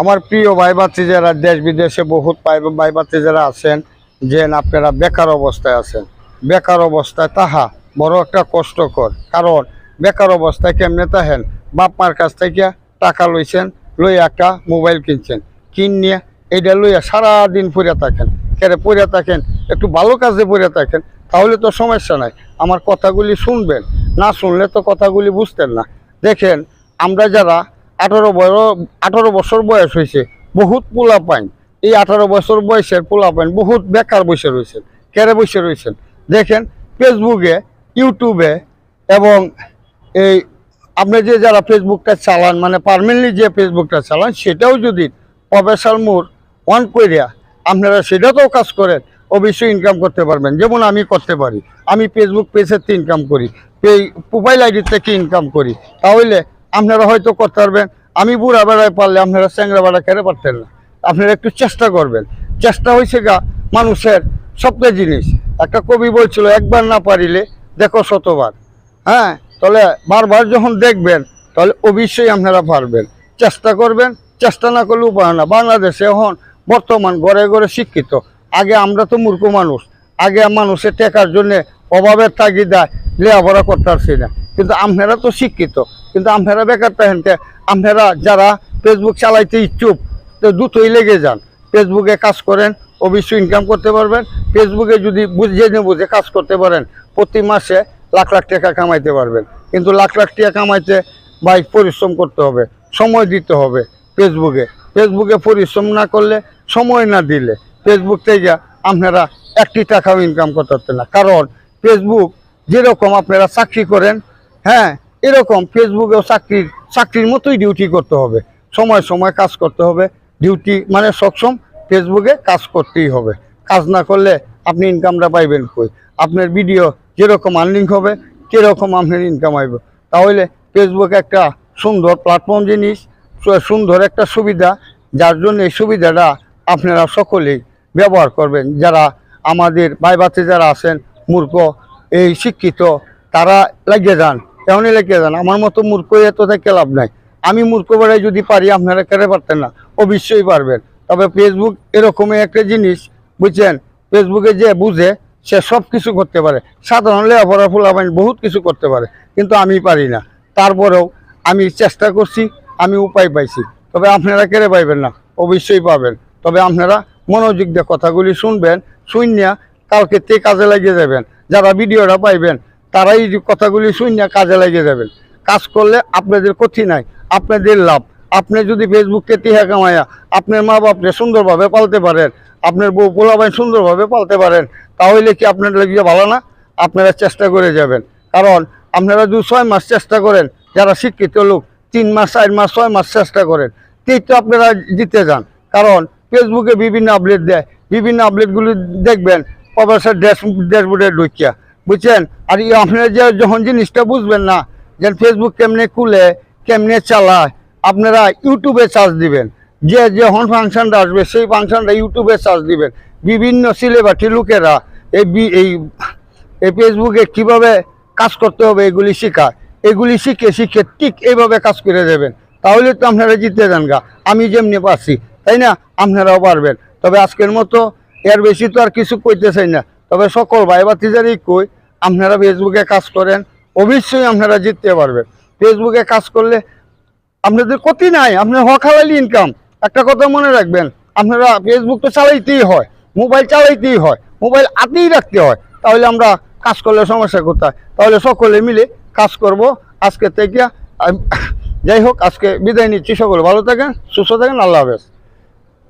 আমার প্রিয় ভাই বাচ্চা যারা দেশ বিদেশে বহুত ভাই বাচ্চা যারা আছেন যে আপনারা বেকার অবস্থায় আছেন। বেকার অবস্থায় তাহা বড় একটা কষ্টকর। কারণ বেকার অবস্থায় কেমনে তাহেন বাপ মার কাছ থেকে টাকা লইছেন লই একটা মোবাইল কিনছেন। কিন নিয়ে এইটা লইয়া সারাদিন পড়ে থাকেন। কেরে পড়ে থাকেন, একটু ভালো কাজে পড়ে থাকেন, তাহলে তো সমস্যা নাই। আমার কথাগুলি শুনবেন, না শুনলে তো কথাগুলি বুঝতেন না। দেখেন, আমরা যারা আঠারো বয় আঠারো বছর বয়স হয়েছে। বহুত পোলা পাইন এই আঠারো বছর বয়সের পোলা পাইন বহুত বেকার বসে রয়েছেন, কেড়ে বসে রয়েছেন। দেখেন ফেসবুকে ইউটিউবে এবং এই আপনি যে যারা ফেসবুকটা চালান মানে পারমানেন্টলি যে ফেসবুকটা চালান, সেটাও যদি প্রফেশনাল মোড অন করিয়া আপনারা সেটাতেও কাজ করেন, অবশ্যই ইনকাম করতে পারবেন। যেমন আমি করতে পারি। আমি ফেসবুক পেজের ইনকাম করি। এই মোবাইল আইডি থেকে ইনকাম করি। তাহলে আপনারা হয়তো করতে পারবেন। আমি বুড়া বেড়ায় পারলে আপনারা চ্যাংরা বেড়া কেড়ে পারতেন না। আপনারা একটু চেষ্টা করবেন। চেষ্টা হয়েছে গা মানুষের সবটা জিনিস। একটা কবি বলছিল, একবার না পারিলে দেখো শতবার। হ্যাঁ তাহলে বারবার যখন দেখবেন, তাহলে অবশ্যই আপনারা পারবেন। চেষ্টা করবেন, চেষ্টা না করলে উপায় না। বাংলাদেশে এখন বর্তমান ঘরে ঘরে শিক্ষিত। আগে আমরা তো মূর্খ মানুষ। আগে মানুষের টেকার জন্য অভাবের তাগিদায় লেখাপড়া করতে পারছি না। কিন্তু আপনারা তো শিক্ষিত। কিন্তু আপনারা বেকার থাকেন? আপনারা যারা ফেসবুক চালাইতে ইচ্ছুক, তো দুটোই লেগে যান। ফেসবুকে কাজ করেন, অবশ্যই ইনকাম করতে পারবেন। ফেসবুকে যদি বুঝে নিয়ে বুঝে কাজ করতে পারেন, প্রতি মাসে লাখ লাখ টাকা কামাইতে পারবেন। কিন্তু লাখ লাখ টাকা কামাইতে বাইক পরিশ্রম করতে হবে, সময় দিতে হবে ফেসবুকে ফেসবুকে পরিশ্রম না করলে, সময় না দিলে ফেসবুক থেকে আপনারা একটি টাকাও ইনকাম করতে পারতেন না। কারণ ফেসবুক যেরকম আপনারা চাকরি করেন হ্যাঁ এরকম ফেসবুকেও চাকরির চাকরির মতোই ডিউটি করতে হবে। সময় সময় কাজ করতে হবে। ডিউটি মানে সক্ষম ফেসবুকে কাজ করতেই হবে। কাজ না করলে আপনি ইনকামটা পাইবেন কই? আপনার ভিডিও যেরকম আর্নিং হবে, সেরকম আপনার ইনকাম আইব। তাহলে ফেসবুক একটা সুন্দর প্ল্যাটফর্ম জিনিস সুন্দর একটা সুবিধা, যার জন্য এই সুবিধাটা আপনারা সকলেই ব্যবহার করবেন। যারা আমাদের বাচ্চা যারা আছেন, মূর্খ, এই শিক্ষিত, তারা লাগিয়ে যান। এমনই লাগিয়ে যান, আমার মতো মূর্খ এত থেকে লাভ নাই। আমি মূর্খ বেড়াই যদি পারি, আপনারা কেড়ে পারতেন না। অবশ্যই পারবেন। তবে ফেসবুক এরকমই একটা জিনিস, বুঝছেন? ফেসবুকে যে বুঝে, সে সব কিছু করতে পারে। সাধারণ লেখাপড়া ফুলাবাইন বহুত কিছু করতে পারে, কিন্তু আমি পারি না। তারপরেও আমি চেষ্টা করছি, আমি উপায় পাইছি। তবে আপনারা কেড়ে পাইবেন না, অবশ্যই পাবেন। তবে আপনারা মনোযোগ দিয়ে কথাগুলি শুনবেন, শুনিয়া কালকে তে কাজে লাগিয়ে যাবেন। যারা ভিডিওটা পাইবেন তারাই যে কথাগুলি শুনিয়া কাজে লাগিয়ে যাবেন। কাজ করলে আপনাদের ক্ষতি নাই, আপনাদের লাভ। আপনি যদি ফেসবুককে তিহা কামায়া আপনার মা বাপকে সুন্দরভাবে পালতে পারেন, আপনার বউ পোলাবাই সুন্দরভাবে পালতে পারেন, তাহলে কি আপনার লাগিয়ে ভালো না? আপনারা চেষ্টা করে যাবেন। কারণ আপনারা দু ছয় মাস চেষ্টা করেন, যারা শিক্ষিত লোক, তিন মাস, চার মাস, ছয় মাস চেষ্টা করেন, তেই তো আপনারা জিতে যান। কারণ ফেসবুকে বিভিন্ন আপডেট দেয়। বিভিন্ন আপডেটগুলি দেখবেন, প্রবাসের ড্যাশ ড্যাশবোর্ডে ঢুকিয়া। বুঝছেন? আর আপনারা যে যখন জিনিসটা বুঝবেন না যে ফেসবুক কেমনে খুলে, কেমনে চালায়, আপনারা ইউটিউবে চার্জ দিবেন। যে যখন ফাংশনটা আসবে, সেই ফাংশনটা ইউটিউবে চার্জ দিবেন। বিভিন্ন সিলেবাটি লোকেরা এই এই এই ফেসবুকে কীভাবে কাজ করতে হবে এগুলি শেখায়। এগুলি শিখে শিখে ঠিক এইভাবে কাজ করে দেবেন। তাহলে তো আপনারা জিতে যান গা। আমি যেমনি পারছি, তাই না? আপনারাও পারবেন। তবে আজকের মতো এর বেশি তো আর কিছু কইতে চাই না। তবে সকল ভাই বাতিজারই কই আপনারা ফেসবুকে কাজ করেন, অবশ্যই আপনারা জিততে পারবেন। ফেসবুকে কাজ করলে আপনাদের ক্ষতি নাই, আপনার হক ইনকাম একটা কথা মনে রাখবেন, আপনারা ফেসবুক তো চালাইতেই হয় মোবাইল চালাইতেই হয় মোবাইল হাতেই রাখতে হয়। তাহলে আমরা কাজ করলে সমস্যা কোথায়? তাহলে সকলে মিলে কাজ করব। আজকে থেকে যাই হোক, আজকে বিদায় নিচ্ছি সকলে। ভালো থাকেন, সুস্থ থাকেন, আল্লাহ হাফেজ।